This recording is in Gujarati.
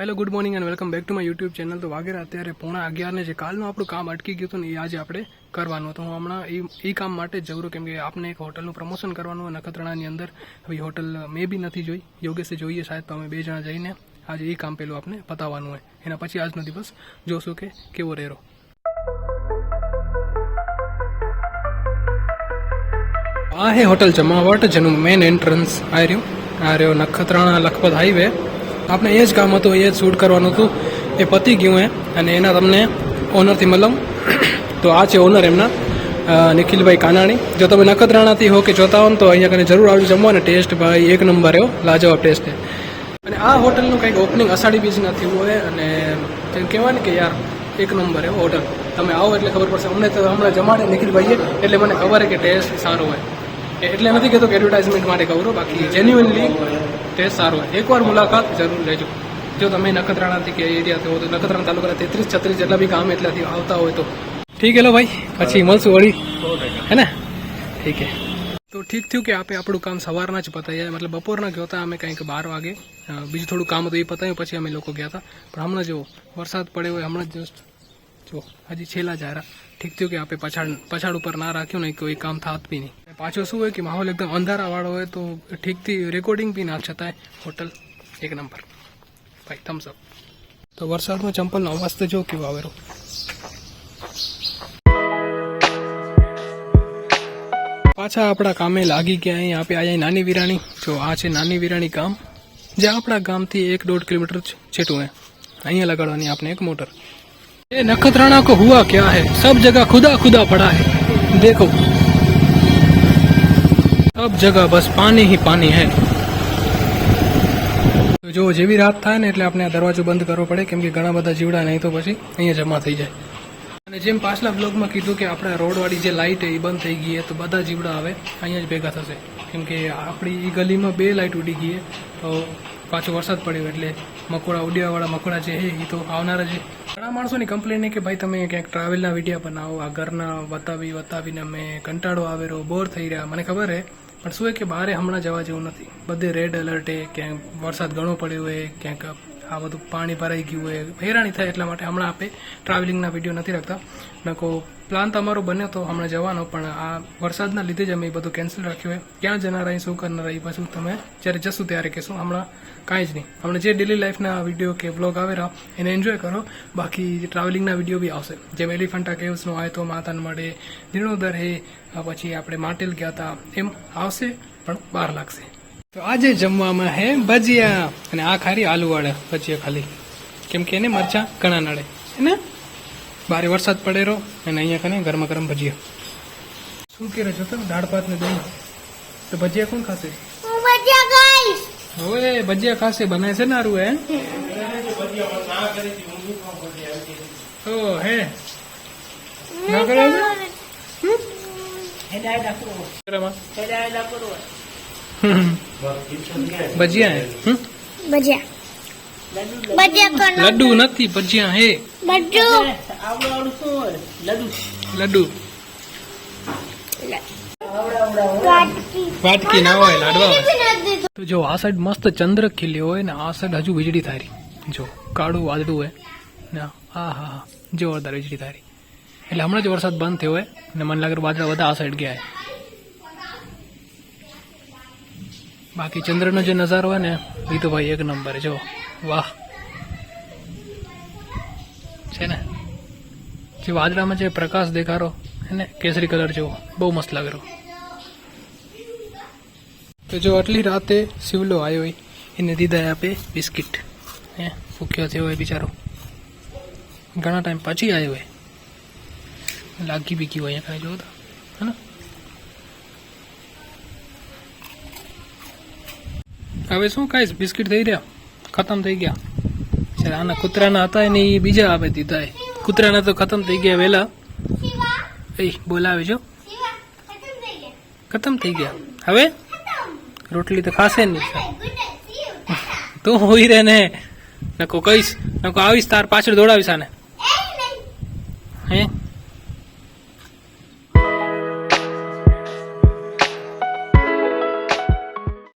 Hello good morning and welcome back to my YouTube channel તો વાગેરે અત્યારે પોણા અગિયારને જે કાલનું આપણું કામ અટકી ગયું હતું ને એ આજે આપણે કરવાનું. હતું હું હમણાં એ એ કામ માટે જ જવું કેમ કે આપણે એક હોટલનું પ્રમોશન કરવાનું નખત્રાણાની અંદર. હવે હોટલ મેં બી નથી જોઈ. યોગેશે જોઈએ શાયદ તો અમે બે જણા જઈને આજે એ કામ પેલું આપણે પતાવવાનું હોય. એના પછી આજનો દિવસ જોશું કે કેવો રહેરો. આ હે હોટલ જમાવટ, જેનું મેઇન એન્ટ્રન્સ આ રહ્યું. આ રહ્યો નખત્રાણા લખપત હાઈવે આપણે એ જ કામ હતું, એ જ શૂટ કરવાનું હતું. એ પતી ગયું એ, અને એના તમને ઓનરથી મળમ તો આ છે ઓનર એમના નિખિલભાઈ કાનાણી. જો તમે નખત્રાણાથી હો કે જોતા હો તો અહીંયા કને જરૂર આવજો જમવા ને ટેસ્ટ ભાઈ, એક નંબર એવો લાજવાબ ટેસ્ટ છે. અને આ હોટલનું કંઈક ઓપનિંગ અષાઢી બીજના થયું હોય અને કહેવાય ને કે યાર, એક નંબર એવો હોટલ તમે આવો એટલે ખબર પડશે. અમને તો હમણાં જમાડે નિખિલભાઈએ, એટલે મને ખબર છે કે ટેસ્ટ સારો હોય. એટલે નથી કહેતો કે એડવર્ટાઇઝમેન્ટ માટે કહું બાકી જેન્યુઅનલી તે સારું એકવાર મુલાકાત જરૂર લેજો. જો તમે નખત્રાણાથી કે એરિયાથી હો તો નખત્રાણા તાલુકાના તેત્રીસ છત્રીસ જેટલા બી ગામ એટલાથી આવતા હોય તો. ઠીક હેલો ભાઈ. પછી મળશું વળી. હે ને? ઠીક હે તો ઠીક થયું કે આપણે આપણું કામ સવારના જ પતાવ્યા મતલબ બપોરના ગયો હતા, અમે કંઈક બાર વાગે. બીજું થોડું કામ હતું એ પતાવ્યું પછી અમે લોકો ગયા હતા. પણ હમણાં જો વરસાદ પડ્યો હોય, હમણાં જસ્ટ જો હજી છેલ્લા જ હારા. ઠીક થયું કે આપણે પછાડ પછાડ ઉપર ના રાખ્યું ને કોઈ કામ થાત બી નહીં. પાછો શું હોય કે માહોલ એકદમ અંધારાવાળો હોય તો ઠીકથી રેકોર્ડિંગ બી ના છતાંય હોટલ એક નંબર ભાઈ થમ્સ અપ તો વરસાદમાં ચંપલનો અવાજ તો જો કેવો આવેલો પાછા આપણા કામે લાગી ગયા અહીં. આપણે અહીંયા નાની વિરાણી. જો આ છે નાની વિરાણી ગામ જે આપણા ગામથી એક દોઢ કિલોમીટર છેટું હે અહીંયા લગાડવાની આપને એક મોટર. એ નખત્રાણા કો હુઆ ક્યાં હે? સબ જગા ખુદા ખુદા પડા હે. દેખો. सब જગહ બસ પાણી હી પાણી હે જો જેવી રાત થાય ને એટલે આપણે આ દરવાજો બંધ કરવો પડે કેમ કે ઘણા બધા જીવડા નહીં તો પછી અહીંયા જમા થઈ જાય અને જેમ પાછલા બ્લોગમાં કીધું કે આપણે રોડવાળી જે લાઇટ એ બંધ થઈ ગઈ તો બધા જીવડા આવે અહીંયા જ ભેગા થશે. કેમ કે આપણી ગલીમાં બે લાઇટ ઉડી ગઈ તો પાછો વરસાદ પડ્યો એટલે મકોડા ઉડ્યાવાળા મકોડા જે હે એ તો આવનારા છે ઘણા માણસોની કમ્પ્લેન કે ભાઈ તમે ક્યાંક ટ્રાવેલના વિડીયા બનાવો, આ ઘરના બતાવી બતાવીને અમે કંટાળો આવેલો બોર થઈ રહ્યા. મને ખબર હે પણ શું એ કે બહારે હમણાં જવા જેવું નથી. બધે રેડ એલર્ટ એ, ક્યાંક વરસાદ ઘણો પડ્યો હોય, ક્યાંક આ બધું પાણી ભરાઈ ગયું હોય હેરાની થાય એટલા માટે હમણાં આપણે ટ્રાવેલિંગના વીડિયો નથી રાખતા. નકો પ્લાન તમારો બન્યો તો હમણાં જવાનો, પણ આ વરસાદના લીધે જ અમે એ બધું કેન્સલ રાખ્યું હોય. ક્યાં જનાર અહીં, શું કરનાર એ પાછું તમે જ્યારે જશું ત્યારે કહેશું. હમણાં કાંઈ જ નહીં. હમણાં જે ડેલી લાઈફના વીડિયો કે વ્લોગ આવેલા એને એન્જોય કરો. બાકી ટ્રાવેલિંગના વીડિયો બી આવશે. જેમ એલિફન્ટા કેવ્સનો આવે તો માતાન મળે જીર્ણોદર હે પછી આપણે માટેલ ગયા હતા એમ આવશે, પણ બહાર લાગશે. તો આજે જમવામાં હે ભજીયા અને આ ખારી આલુ વાળા ભજીયા ખાલી. કેમ કે એને મરચા ઘણા નડે. હે ને? બારે વરસાદ પડેરો અને અહીંયા કને ગરમા ગરમ ભજીયા. શું કે રહ્યો તમે? દાળ ભાત ને દહીં. તો ભજીયા કોણ ખાશે? હવે ભજીયા ખાશે બનાવે છે નારું હે? ઓ હે. ના કરે છે? ભજીયા હે? ભજીયા. લડ્ડુ નથી ભજીયા હે. લડ્ડુ. વાટકી. ના હોય લાડવા તો જો આ સાઈડ મસ્ત ચંદ્ર ખીલ્યો હોય ને આ સાઈડ હજુ વીજળી થારી જો કાળું વાદળું હોય. ને હા હા હા જોરદાર વીજળી થારી એટલે હમણાં જ વરસાદ બંધ થયો હોય ને મને લાગે વાદળા બધા આ સાઈડ ગયા છે બાકી ચંદ્રનો જે નજારો હોય ને, એ તો ભાઈ એક નંબર જો, વાહ. છે ને? જે વાદળામાં જે પ્રકાશ દેખાડો હે ને કેસરી કલર જેવો. બહુ મસ્ત લાગે રહ્યો. તો જો, આટલી રાતે સિવલો આવ્યો હોય, એને દીધા આપે બિસ્કિટ. હે, ભૂખ્યો થયો હોય બિચારો. ઘણા ટાઈમ પછી આવ્યો હોય. લાગી બીકી હોય અહીંયા કાંઈ જોવો તો. હે ને? હવે શું ખાઈશ? બિસ્કિટ થઈ રહ્યા. ખતમ થઈ ગયા. છે આના કૂતરાના હતા ને એ બીજા આપે દીધા કૂતરાના તો ખતમ થઈ ગયા વહેલા એ બોલાવે છો ખતમ થઈ ગયા. હવે? રોટલી તો ખાશે નહીં. તું હોઈ રે ને. નકો કહીશ. નકો આવીશ તાર પાછળ દોડાવીશ આને. હે?